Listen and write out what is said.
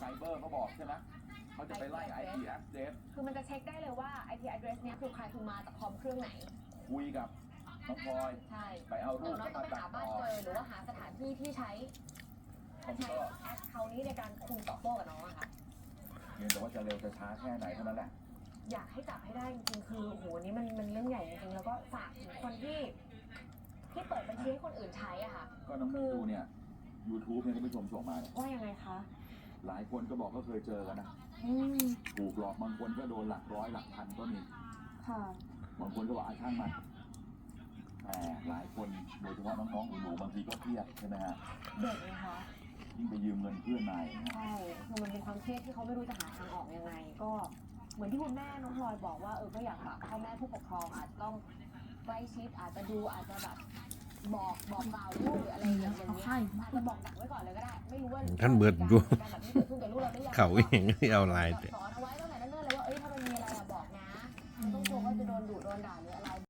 ไซเบอร์เขาบอกใช่ไหมเขาจะไปไล่ IP address คือมันจะเช็คได้เลยว่า IP address เนี้ยคือใครคือมาจากคอมเครื่องไหน คุยกับน้องพลอย ใช่ไปเอารูเดี๋ยปวน้องเข้าต้องมาไปตัดหาบ้านต่อเจอหรือว่าหาสถานที่ที่ใช้คอมพิวใช้เตอร์แอคเคาท์นี้ในการคุยตอบโต้กับน้องอะค่ะเพียงแต่ว่าจะเร็วจะช้าแค่ไหนเท่านั้นแหละ อยากให้จับให้ได้จริงๆคือโอ้โหอันนี้มันมันเรื่องใหญ่จริงๆแล้วก็ฝากถึงคนที่ ที่เปิดบัญชีให้คนอื่นใช้อะค่ะ ก็น้องมิวดูเนี่ย YouTube เนี่ยท่านผู้ชมส่งมาเนี่ยว่ายังไงคะ หลายคนก็บอกก็เคยเจอกันนะอืมถูกหลอกบางคนก็โดนหลักร้อยหลักพันก็มีค่ะ บางคนก็บอกอาช่างมันแต่หลายคนโดยเฉพาะน้องๆหนูๆบางทีก็เครียดใช่ไหมฮะเด็กนะคะยิ่งไปยืมเงินเพื่อนมาอย่างเงี้ยใช่ คือมันเป็นความเครียดที่เขาไม่รู้จะหาทางออกยังไง ก็เหมือนที่คุณแม่น้องพลอยบอกว่าเออก็อยากฝากพ่อแม่ผู้ปกครองอาจจะต้องใกล้ชิดอาจจะดูอาจจะแบบ บอกบอกกล่าวลูกหรืออะไรอย่างเงี้ยอาจจะบอกดักไว้ก่อนเลยก็ได้ไม่รู้ว่าท่านเบิดอยู่การแบบนี้เกิดขึ้นกับลูกเราได้ยังไงเขาอย่างที่เอาลายสอนเอาไว้ตั้งแต่เนิ่นๆเลยว่าเอ้ยถ้ามันมีอะไรอะบอกนะไม่ต้องกลัวว่าจะโดนดุโดนด่าหรืออะไร